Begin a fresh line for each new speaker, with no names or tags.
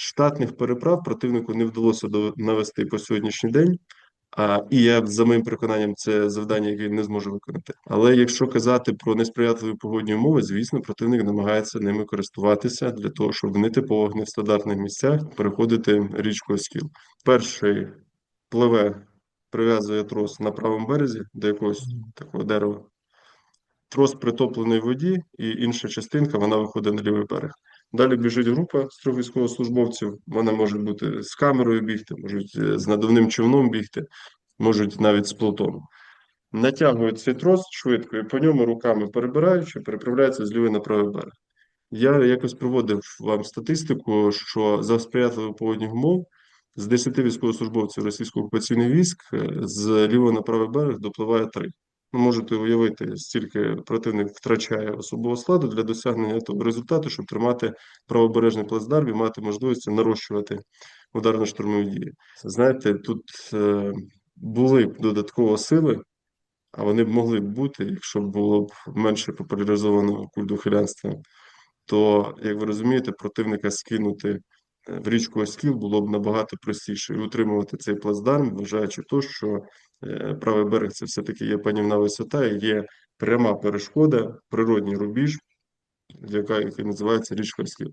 Штатних переправ противнику не вдалося навести по сьогоднішній день. А, і я, за моїм переконанням, це завдання, яке він не зможе виконати. Але якщо казати про несприятливі погодні умови, звісно, противник намагається ними користуватися для того, щоб в нетипових, нестандартних місцях переходити річку Оскіл. Перший пливе, прив'язує трос на правому березі до якогось такого дерева. Трос притоплений в воді, і інша частинка вона виходить на лівий берег. Далі біжить група з трьох військовослужбовців. Вони можуть бути з камерою бігти, можуть е, з надувним човном бігти, можуть навіть з плотом. Натягують цей трос швидко і по ньому руками перебираючи, переправляються з лівий на правий берег. Я якось проводив вам статистику, що за сприятливих погодних умов з 10 військовослужбовців російсько-окупаційних військ е, з лівого на правий берег допливає 3. Ну, можете уявити, стільки противник втрачає особового складу для досягнення того результату, щоб тримати правобережний плацдарм і мати можливість нарощувати ударно-штурмові дії. Знаєте, тут е, були б додатково сили, а вони б могли б бути, якщо було б менше популяризованого культу хилянства, то, як ви розумієте, противника скинути е, в річку Оскіл було б набагато простіше і утримувати цей плацдарм, вважаючи то, що правий берег це все-таки є панівна висота і є пряма перешкода, природній рубіж, яка, який називається річ Оскіл.